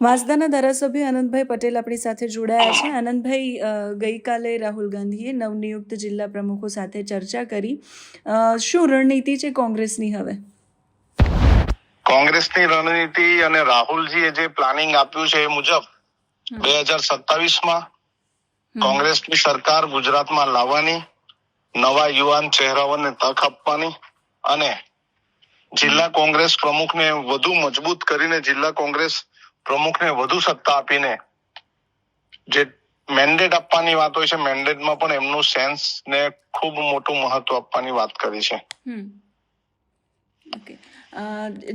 વાંસદાના ધારાસભ્ય આનંદભાઈ પટેલ આપણી સાથે જોડાયા છે. આનંદભાઈ ગઈકાલે રાહુલ ગાંધીએ નવનિયુક્ત જિલ્લા પ્રમુખો સાથે ચર્ચા કરી. શું રણનીતિ છે કોંગ્રેસની હવે? કોંગ્રેસની રણનીતિ અને રાહુલજીએ જે પ્લાનિંગ આપ્યું છે એ મુજબ બે હજાર સત્તાવીસમાં કોંગ્રેસની સરકાર ગુજરાતમાં લાવવાની નવા યુવાન ચહેરાઓને તક આપવાની અને જિલ્લા કોંગ્રેસ પ્રમુખને વધુ મજબૂત કરીને જિલ્લા કોંગ્રેસ પ્રમુખને વધુ સત્તા આપીને જે મેન્ડેટ આપવાની વાત હોય છે મેન્ડેટમાં પણ એમનું સેન્સ ને ખૂબ મોટું મહત્વ આપવાની વાત કરી છે. ઓકે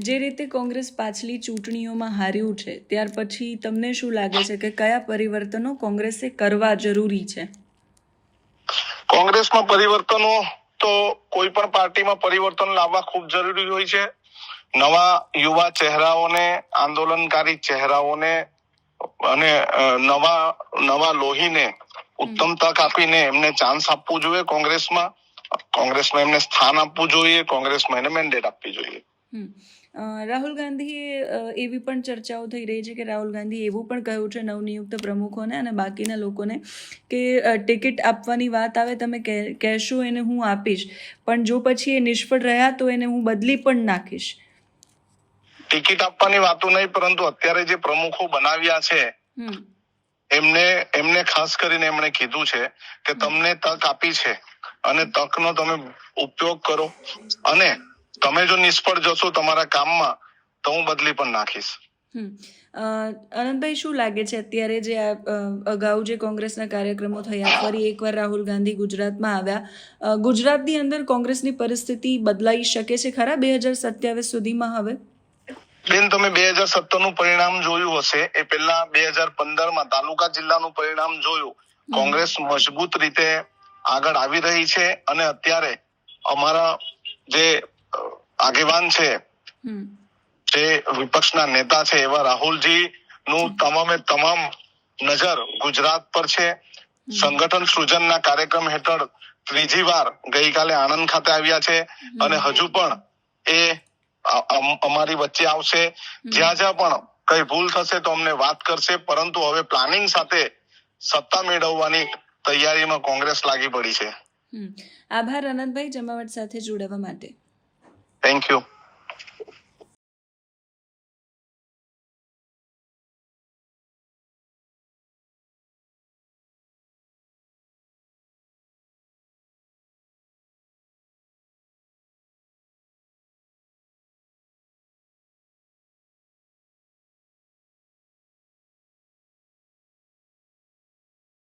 જે રીતે કોંગ્રેસ પાછલી ચૂંટણીઓમાં હાર્યું છે ત્યાર પછી તમને શું લાગે છે કે કયા પરિવર્તનો કોંગ્રેસે કરવા જરૂરી છે? કોંગ્રેસમાં પરિવર્તનો તો કોઈ પણ પાર્ટીમાં પરિવર્તન લાવવા ખૂબ જરૂરી હોય છે. નવા યુવા ચહેરાઓને, આંદોલનકારી ચહેરાઓને અને નવા નવા લોહીને ઉત્તમ તક આપીને એમને ચાન્સ આપવું જોઈએ કોંગ્રેસમાં. કોંગ્રેસમાં એમને સ્થાન આપવું જોઈએ, કોંગ્રેસમાં એને મેન્ડેટ આપવી જોઈએ. રાહુલ ગાંધીએ એવી પણ ચર્ચાઓ થઈ રહી છે કે રાહુલ ગાંધી એવું પણ કહ્યું છે નવનિયુક્ત પ્રમુખોને અને બાકીના લોકોને કે ટિકિટ આપવાની વાત આવે તમે કહે- કહેશો એને હું આપીશ. પણ જો પછી એ નિષ્ફળ રહ્યા તો એને હું બદલી પણ નાખીશ. ટિકિટ આપવાની વાતો નહીં પરંતુ અત્યારે જે પ્રમુખો બનાવ્યા છે એમને એમને ખાસ કરીને એમણે કીધું છે કે તમને તક આપી છે અને તકનો તમે ઉપયોગ કરો અને તમે જો નિષ્ફળ જશો તમારા કામમાં તો હું બદલી પણ નાખીશ. હમ. અ, આનંદભાઈ શું લાગે છે અત્યારે જે અગાઉ જે કોંગ્રેસના કાર્યક્રમો થયા ફરી એકવાર રાહુલ ગાંધી ગુજરાતમાં આવ્યા ગુજરાતની અંદર કોંગ્રેસની પરિસ્થિતિ બદલાઈ શકે છે ખરા બે હજાર સત્યાવીસ સુધીમાં હવે? બેન તમે બે હજાર સત્તરનું પરિણામ જોયું હશે. એ પહેલા બે હજાર પંદરમાં તાલુકા જિલ્લાનું પરિણામ જોયું. કોંગ્રેસ મજબૂત રીતે આગળ આવી રહી છે અને અત્યારે અમારા જે આગેવાન છે જે વિપક્ષના નેતા છે એવા રાહુલજી નું તમામે તમામ નજર ગુજરાત પર છે. સંગઠન સૃજનના કાર્યક્રમ હેઠળ ત્રીજી વાર ગઈકાલે આણંદ ખાતે આવ્યા છે અને હજુ પણ એ અમારી વચ્ચે આવશે. જ્યાં જ્યાં પણ કઈ ભૂલ થશે તો અમને વાત કરશે પરંતુ હવે પ્લાનિંગ સાથે સત્તા મેળવવાની તૈયારીમાં કોંગ્રેસ લાગી પડી છે. આભાર અનંતભાઈ જમાવટ સાથે જોડાવા માટે. Thank you